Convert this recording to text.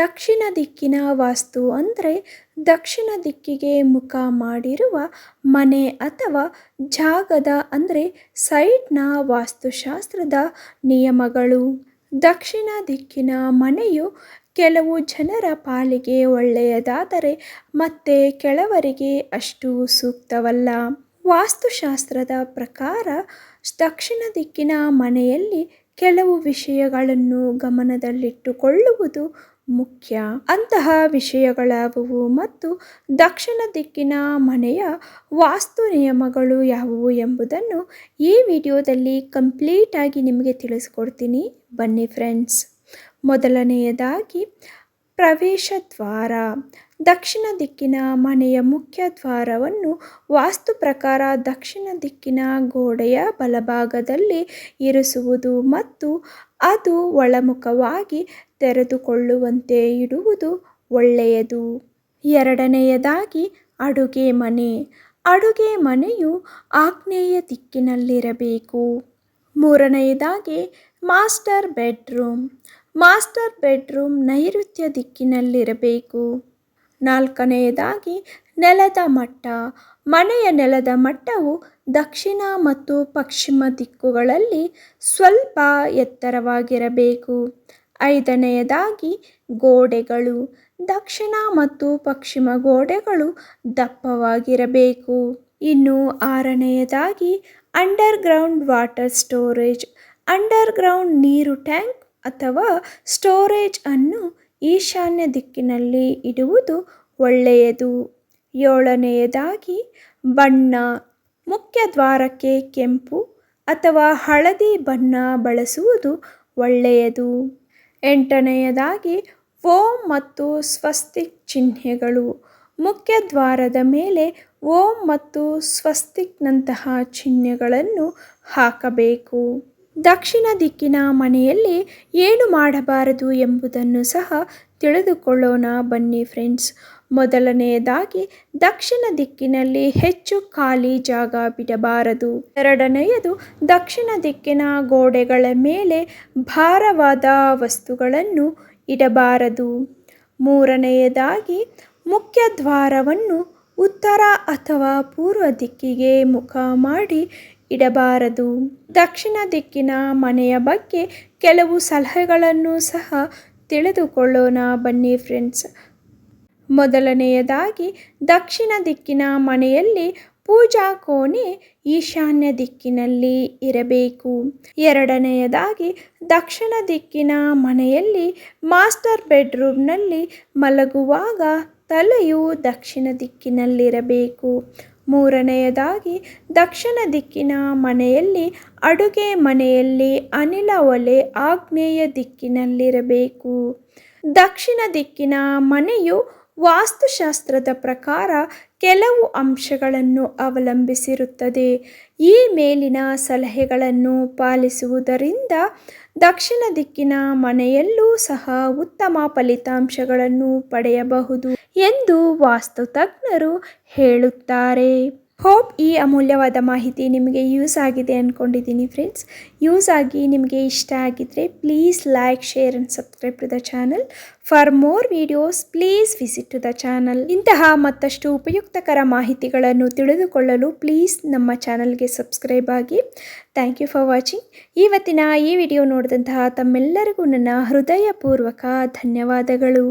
ದಕ್ಷಿಣ ದಿಕ್ಕಿನ ವಾಸ್ತು ಅಂದರೆ ದಕ್ಷಿಣ ದಿಕ್ಕಿಗೆ ಮುಖ ಮಾಡಿರುವ ಮನೆ ಅಥವಾ ಜಾಗದ ಅಂದರೆ ಸೈಟ್ನ ವಾಸ್ತುಶಾಸ್ತ್ರದ ನಿಯಮಗಳು. ದಕ್ಷಿಣ ದಿಕ್ಕಿನ ಮನೆಯು ಕೆಲವು ಜನರ ಪಾಲಿಗೆ ಒಳ್ಳೆಯದಾದರೆ ಮತ್ತೆ ಕೆಲವರಿಗೆ ಅಷ್ಟು ಸೂಕ್ತವಲ್ಲ. ವಾಸ್ತುಶಾಸ್ತ್ರದ ಪ್ರಕಾರ ದಕ್ಷಿಣ ದಿಕ್ಕಿನ ಮನೆಯಲ್ಲಿ ಕೆಲವು ವಿಷಯಗಳನ್ನು ಗಮನದಲ್ಲಿಟ್ಟುಕೊಳ್ಳುವುದು ಮುಖ್ಯ. ಅಂತಹ ವಿಷಯಗಳಾವುವು ಮತ್ತು ದಕ್ಷಿಣ ದಿಕ್ಕಿನ ಮನೆಯ ವಾಸ್ತು ನಿಯಮಗಳು ಯಾವುವು ಎಂಬುದನ್ನು ಈ ವಿಡಿಯೋದಲ್ಲಿ ಕಂಪ್ಲೀಟಾಗಿ ನಿಮಗೆ ತಿಳಿಸ್ಕೊಡ್ತೀನಿ. ಬನ್ನಿ ಫ್ರೆಂಡ್ಸ್. ಮೊದಲನೆಯದಾಗಿ, ಪ್ರವೇಶ ದ್ವಾರ. ದಕ್ಷಿಣ ದಿಕ್ಕಿನ ಮನೆಯ ಮುಖ್ಯ ದ್ವಾರವನ್ನು ವಾಸ್ತು ಪ್ರಕಾರ ದಕ್ಷಿಣ ದಿಕ್ಕಿನ ಗೋಡೆಯ ಬಲಭಾಗದಲ್ಲಿ ಇರಿಸುವುದು ಮತ್ತು ಅದು ಒಳಮುಖವಾಗಿ ತೆರೆದುಕೊಳ್ಳುವಂತೆ ಇಡುವುದು ಒಳ್ಳೆಯದು. ಎರಡನೆಯದಾಗಿ, ಅಡುಗೆ ಮನೆ. ಅಡುಗೆ ಮನೆಯು ಆಗ್ನೇಯ ದಿಕ್ಕಿನಲ್ಲಿರಬೇಕು. ಮೂರನೆಯದಾಗಿ, ಮಾಸ್ಟರ್ ಬೆಡ್ರೂಮ್. ಮಾಸ್ಟರ್ ಬೆಡ್ರೂಮ್ ನೈಋತ್ಯ ದಿಕ್ಕಿನಲ್ಲಿರಬೇಕು. ನಾಲ್ಕನೆಯದಾಗಿ, ನೆಲದ ಮಟ್ಟ. ಮನೆಯ ನೆಲದ ಮಟ್ಟವು ದಕ್ಷಿಣ ಮತ್ತು ಪಶ್ಚಿಮ ದಿಕ್ಕುಗಳಲ್ಲಿ ಸ್ವಲ್ಪ ಎತ್ತರವಾಗಿರಬೇಕು. ಐದನೆಯದಾಗಿ ಗೋಡೆಗಳು. ದಕ್ಷಿಣ ಮತ್ತು ಪಶ್ಚಿಮ ಗೋಡೆಗಳು ದಪ್ಪವಾಗಿರಬೇಕು. ಇನ್ನು ಆರನೆಯದಾಗಿ ಅಂಡರ್ಗ್ರೌಂಡ್ ವಾಟರ್ ಸ್ಟೋರೇಜ್. ಅಂಡರ್ಗ್ರೌಂಡ್ ನೀರು ಟ್ಯಾಂಕ್ ಅಥವಾ ಸ್ಟೋರೇಜ್ ಅನ್ನು ಈಶಾನ್ಯ ದಿಕ್ಕಿನಲ್ಲಿ ಇಡುವುದು ಒಳ್ಳೆಯದು. ಏಳನೆಯದಾಗಿ, ಬಣ್ಣ ಮುಖ್ಯ ದ್ವಾರಕ್ಕೆ ಕೆಂಪು ಅಥವಾ ಹಳದಿ ಬಣ್ಣ ಬಳಸುವುದು ಒಳ್ಳೆಯದು. ಎಂಟನೆಯದಾಗಿ, ಓಂ ಮತ್ತು ಸ್ವಸ್ತಿಕ್ ಚಿಹ್ನೆಗಳು ಮುಖ್ಯ ದ್ವಾರದ ಮೇಲೆ ಓಂ ಮತ್ತು ಸ್ವಸ್ತಿಕ್ನಂತಹ ಚಿಹ್ನೆಗಳನ್ನು ಹಾಕಬೇಕು. ದಕ್ಷಿಣ ದಿಕ್ಕಿನ ಮನೆಯಲ್ಲಿ ಏನು ಮಾಡಬಾರದು ಎಂಬುದನ್ನು ಸಹ ತಿಳಿದುಕೊಳ್ಳೋಣ ಬನ್ನಿ ಫ್ರೆಂಡ್ಸ್. ಮೊದಲನೆಯದಾಗಿ, ದಕ್ಷಿಣ ದಿಕ್ಕಿನಲ್ಲಿ ಹೆಚ್ಚು ಖಾಲಿ ಜಾಗ ಬಿಡಬಾರದು. ಎರಡನೆಯದು, ದಕ್ಷಿಣ ದಿಕ್ಕಿನ ಗೋಡೆಗಳ ಮೇಲೆ ಭಾರವಾದ ವಸ್ತುಗಳನ್ನು ಇಡಬಾರದು. ಮೂರನೆಯದಾಗಿ, ಮುಖ್ಯ ದ್ವಾರವನ್ನು ಉತ್ತರ ಅಥವಾ ಪೂರ್ವ ದಿಕ್ಕಿಗೆ ಮುಖ ಮಾಡಿ ಇಡಬಾರದು. ದಕ್ಷಿಣ ದಿಕ್ಕಿನ ಮನೆಯ ಬಗ್ಗೆ ಕೆಲವು ಸಲಹೆಗಳನ್ನು ಸಹ ತಿಳಿದುಕೊಳ್ಳೋಣ ಬನ್ನಿ ಫ್ರೆಂಡ್ಸ್. ಮೊದಲನೆಯದಾಗಿ, ದಕ್ಷಿಣ ದಿಕ್ಕಿನ ಮನೆಯಲ್ಲಿ ಪೂಜಾ ಕೋಣೆ ಈಶಾನ್ಯ ದಿಕ್ಕಿನಲ್ಲಿ ಇರಬೇಕು. ಎರಡನೆಯದಾಗಿ, ದಕ್ಷಿಣ ದಿಕ್ಕಿನ ಮನೆಯಲ್ಲಿ ಮಾಸ್ಟರ್ ಬೆಡ್ರೂಮ್ನಲ್ಲಿ ಮಲಗುವಾಗ ತಲೆಯು ದಕ್ಷಿಣ ದಿಕ್ಕಿನಲ್ಲಿರಬೇಕು. ಮೂರನೆಯದಾಗಿ ದಕ್ಷಿಣ ದಿಕ್ಕಿನ ಮನೆಯಲ್ಲಿ ಅಡುಗೆ ಮನೆಯಲ್ಲಿ ಅನಿಲ ಒಲೆ ಆಗ್ನೇಯ ದಿಕ್ಕಿನಲ್ಲಿರಬೇಕು. ದಕ್ಷಿಣ ದಿಕ್ಕಿನ ಮನೆಯು ವಾಸ್ತುಶಾಸ್ತ್ರದ ಪ್ರಕಾರ ಕೆಲವು ಅಂಶಗಳನ್ನು ಅವಲಂಬಿಸಿರುತ್ತದೆ. ಈ ಮೇಲಿನ ಸಲಹೆಗಳನ್ನು ಪಾಲಿಸುವುದರಿಂದ ದಕ್ಷಿಣ ದಿಕ್ಕಿನ ಮನೆಯಲ್ಲೂ ಸಹ ಉತ್ತಮ ಫಲಿತಾಂಶಗಳನ್ನು ಪಡೆಯಬಹುದು ಎಂದು ವಾಸ್ತು ತಜ್ಞರು ಹೇಳುತ್ತಾರೆ. ಹೋಪ್ ಈ ಅಮೂಲ್ಯವಾದ ಮಾಹಿತಿ ನಿಮಗೆ ಯೂಸ್ ಆಗಿದೆ ಅಂದ್ಕೊಂಡಿದ್ದೀನಿ ಫ್ರೆಂಡ್ಸ್ ಯೂಸ್ ಆಗಿ ನಿಮಗೆ ಇಷ್ಟ ಆಗಿದ್ದರೆ please like share and subscribe to the channel for more videos please visit to the channel ಇಂತಹ ಮತ್ತಷ್ಟು ಉಪಯುಕ್ತಕರ ಮಾಹಿತಿಗಳನ್ನು ತಿಳಿದುಕೊಳ್ಳಲು ಪ್ಲೀಸ್ ನಮ್ಮ ಚಾನಲ್ಗೆ ಸಬ್ಸ್ಕ್ರೈಬ್ ಆಗಿ. ಥ್ಯಾಂಕ್ ಯು ಫಾರ್ ವಾಚಿಂಗ್ ಇವತ್ತಿನ ಈ ವಿಡಿಯೋ ನೋಡಿದಂತಹ ತಮ್ಮೆಲ್ಲರಿಗೂ ನನ್ನ ಹೃದಯಪೂರ್ವಕ ಧನ್ಯವಾದಗಳು.